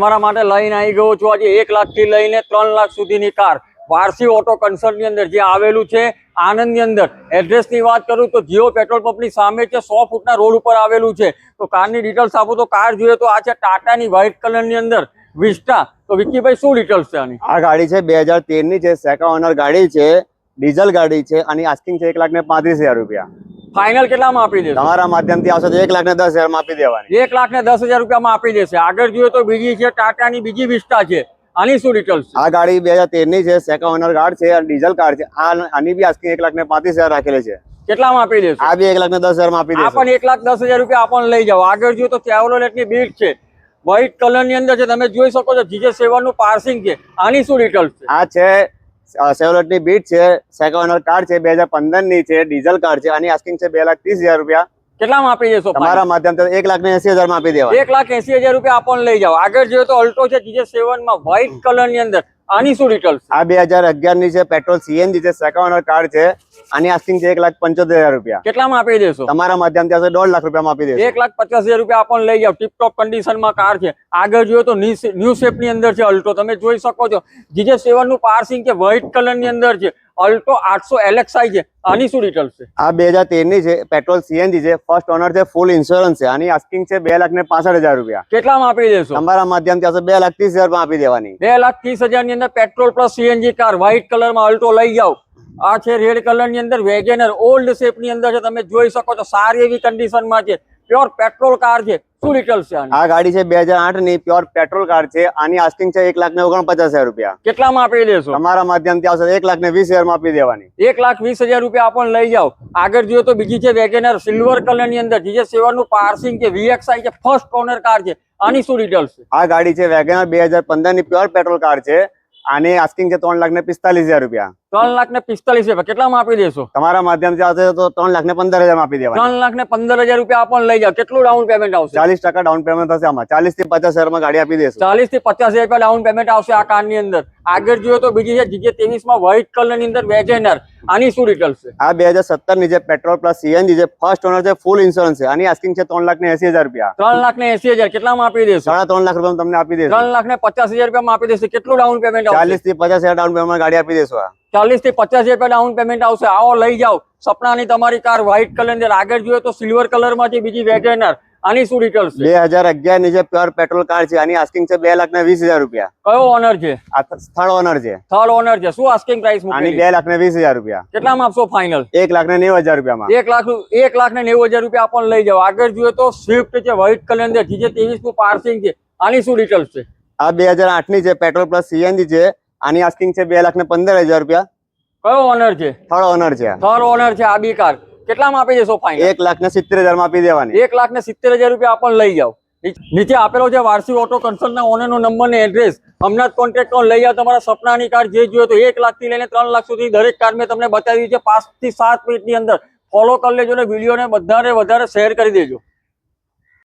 તમારા માટે લઈને આવી ગયો છું. આજે એક લાખથી લઈને ત્રણ લાખ સુધીની કાર. વારસી ઓટો કન્સર્ટની અંદર જે આવેલું છે આનંદની અંદર. એડ્રેસની વાત કરું તો જીઓ પેટ્રોલ પંપની સામે છે સો ફૂટના રોડ ઉપર આવેલું છે. તો કારની ડિટેલ્સ આપું તો કાર જોઈએ તો આ છે ટાટાની વ્હાઇટ કલરની અંદર. વિસ્ટા તો વિક્કીભાઈ, શું ડિટેલ્સ છે આની? આ ગાડી છે બે હજાર તેરની છે. સેકન્ડ ઓનર ગાડી છે. ડીઝલ ગાડી છે. અને આસ્કિંગ છે એક લાખ ને પાંત્રીસ હજાર રૂપિયા. ફાઇનલ કેટલામાં આપી દેશે? તમારા માધ્યમથી આવશે તો એક લાખ ને દસ હજારમાં આપી દેવાની. એક લાખ ને દસ હજાર રૂપિયામાં આપી દેશે. આગળ જોઈએ તો બીજી છે ટાટાની બીજી વિસ્ટા છે. આની શું ડિટેલ્સ આ ગાડી બે હજાર તેરની છે સેકન્ડ ઓનર કાર્ડ છે અને ડીઝલ કાર છે. આ આની બી આજથી એક લાખ ને પાંત્રીસ હજાર રાખેલી છે. કેટલામાં આપી દેશે? આ બી એક લાખ ને દસ હજારમાં આપી દેશે. પણ એક લાખ દસ હજાર રૂપિયા આપણને લઈ જાઓ. આગળ જોઈએ તો ચેવરોલેટની બીટ છે. વ્હાઇટ કલરની અંદર છે. તમે જોઈ શકો છો જીજે સેવનનું પાર્સિંગ છે. આની શું ડિટેલ્સ છે? આ છે સેવલેટની બીટ છે સેકન્ડ ઓનર કાર છે બે હજાર પંદરની છે ડીઝલ કાર છે આની આસ્કિંગ છે બે લાખ ત્રીસ હજાર રૂપિયા. કેટલામાં આપી દેશો તમારા માધ્યમથી એક લાખ ને એસી હજારમાં આપી દેવા એક લાખ એસી હજાર રૂપિયા આપણને લઈ જાઓ. આગળ જોઈએ તો અલ્ટો છે જીજે સેવનમાં વ્હાઇટ કલરની અંદર. આની શું ડિટેલ્સ આ બે હજાર અગિયારની છે પેટ્રોલ સીએનજી છે સેકન્ડ ઓનર કાર છે આની આસ્કિંગ છે એક લાખ પંચોતેર હજાર રૂપિયા. કેટલામાં આપી દેશો? તમારા માધ્યમથી આવશે દોઢ લાખ રૂપિયામાં આપી દેશો. એક લાખ પચાસ હજાર રૂપિયા આપણને લઈ જાવ ટીપટોપ કન્ડિશનમાં કાર છે. આગળ જોઈએ તો ન્યુ શેપની અંદર છે અલ્ટો તમે જોઈ શકો છો. જીજે સેવનનું પાર્સિંગ છે વ્હાઇટ કલરની અંદર છે. અલ્ટો આઠસો એલેક્સાઈ છે. આની શું ડિટેલ્સ છે? આ બે હજાર તેરની છે પેટ્રોલ સીએનજી છે ફર્સ્ટ ઓનર છે ફૂલ ઇન્સ્યોરન્સ છે. આની આસ્કિંગ છે બે લાખ ને પાસઠ હજાર રૂપિયા. કેટલામાં આપી દેશો? તમારા માધ્યમથી આવશે બે લાખ ત્રીસ હજારમાં આપી દેવાની. બે લાખ ત્રીસ હજારની અંદર petrol plus CNG car white કલરમાં અલ્ટો લઈ જાઓ. આ છે રેડ કલરની અંદર વેગેનર ઓલ્ડ શેપની અંદર છે તમે જોઈ શકો છો સારી એવી કન્ડિશનમાં છે. પ્યોર પેટ્રોલ કાર છે. શું ડિટેલ્સ છે આ ગાડી છે બે હજાર આઠની પ્યોર પેટ્રોલ કાર છે. આની આસ્કિંગ છે એક લાખ ને ઓગણપચાસ હજાર રૂપિયા. કેટલામાં આપી દેશો તમારા માધ્યમથી આવશે એક લાખ ને વીસ હજારમાં આપી દેવાની. એક લાખ વીસ હજાર રૂપિયા આપણને લઈ જાઓ. આગળ જોઈએ તો બીજી છે વેગેનર સિલ્વર કલરની અંદર જીજે સેવનનું પાર્સિંગ છે વીએક્સઆઈ છે ફર્સ્ટ ઓનર કાર છે. આની શું ડિટેલ્સ છે? આ ગાડી છે વેગેનર બે હજાર પંદરની પ્યોર પેટ્રોલ કાર છે. આની આસ્કિંગ છે ત્રણ લાખ ને પિસ્તાલીસ હજાર રૂપિયા. ત્રણ લાખ ને પિસ્તાલીસ રૂપિયા. કેટલામાં આપી દેશો? તમારા માધ્યમથી આવશે તો ત્રણ લાખ ને પંદર હજાર આપી દેવા ત્રણ લાખ ને પંદર હજાર રૂપિયા આપણને લઈ જાવ કેટલું ડાઉન પેમેન્ટ આવશે? ચાલીસ ટકા ડાઉન પેમેન્ટ થશે આમાં. ચાલીસથી પચાસ હજારમાં ગાડી આપી દેશું. ચાલીસથી પચાસ હજાર રૂપિયા ડાઉન પેમેન્ટ આવશે આ કારની અંદર. આગળ જોઈએ તો બીજી છે જીજે ત્રેવીસમાં વ્હાઇટ કલરની અંદર વેજેનર આની શું ડિટેલ છે? આ બે હજાર સત્તરની જે પેટ્રોલ પ્લસ સીએનજી છે ફર્સ્ટ ઓનર છે ફૂલ ઇન્સ્યોરન્સ છે. આની આસ્કિંગ છે ત્રણ લાખ ને એસી હજાર રૂપિયા. ત્રણ લાખ ને એસી હજાર. કેટલામાં આપી દેશો? સાડા ત્રણ લાખ રૂપિયા તમને આપી દેશું. ત્રણ લાખ ને પચાસ હજાર રૂપિયામાં આપી દેશે. કેટલું ડાઉન પેમેન્ટ ચાલીસથી પચાસ હજાર ડાઉન પેમેન્ટ ગાડી આપી દેશું ચાલીસથી પચાસ રૂપિયા ડાઉન પેમેન્ટ આવશે. આવો લઈ જાઓ. સપનાની તમારી કાર વ્હાઇટ કલર અંદર આગળ જોઈએ તો સિલ્વર કલરમાં છે બીજી વેગેનર આની શું ડિટેલ્સ બે હજાર અગિયારની જે પ્યોર પેટ્રોલ કાર છે આની આસ્કિંગ છે બે લાખ ને વીસ હજાર રૂપિયા. કયો ઓનર છે? આ થર્ડ ઓનર છે. થર્ડ ઓનર છે. શું આસ્કિંગ પ્રાઇસ આની બે લાખ ને વીસ હજાર રૂપિયા. કેટલામાં આપશો ફાઇનલ એક લાખ ને નેવું હજાર રૂપિયામાં. એક લાખ એક લાખ ને નેવું હજાર રૂપિયા આપણને લઈ જાઓ. આગળ જોઈએ તો સ્વિફ્ટ છે વ્હાઇટ કલર અંદર જીજે ત્રેવીસનું પાર્સિંગ છે આની શું ડિટેલ્સ છે? આ બે હજાર આઠની છે પેટ્રોલ પ્લસ સીએનજી છે આની આસ્કિંગ છે બે લાખ ને પંદર હજાર રૂપિયા. કયો ઓનર છે? થર્ડ ઓનર છે થર્ડ ઓનર છે આ બી કાર કેટલામાં આપી દેશો ફાઇનલ એક લાખ ને સિત્તેર હજારમાં આપી દેવાની. એક લાખ ને સિત્તેર હજાર રૂપિયા આપણને લઈ જાઓ. નીચે આપેલો છે વારસી ઓટો કન્સર્ટના ઓનરનો નંબર ને એડ્રેસ હમણાં જ કોન્ટેક્ટ ઓન લઈ જાઓ તમારા સપનાની કાર જે જોઈએ તો એક લાખથી લઈને ત્રણ લાખ સુધી દરેક કાર મેં તમને બતાવી છે પાંચથી સાત મિનિટની અંદર. ફોલો કરી લેજો ને વિડીયોને બધાને વધારે શેર કરી દેજો.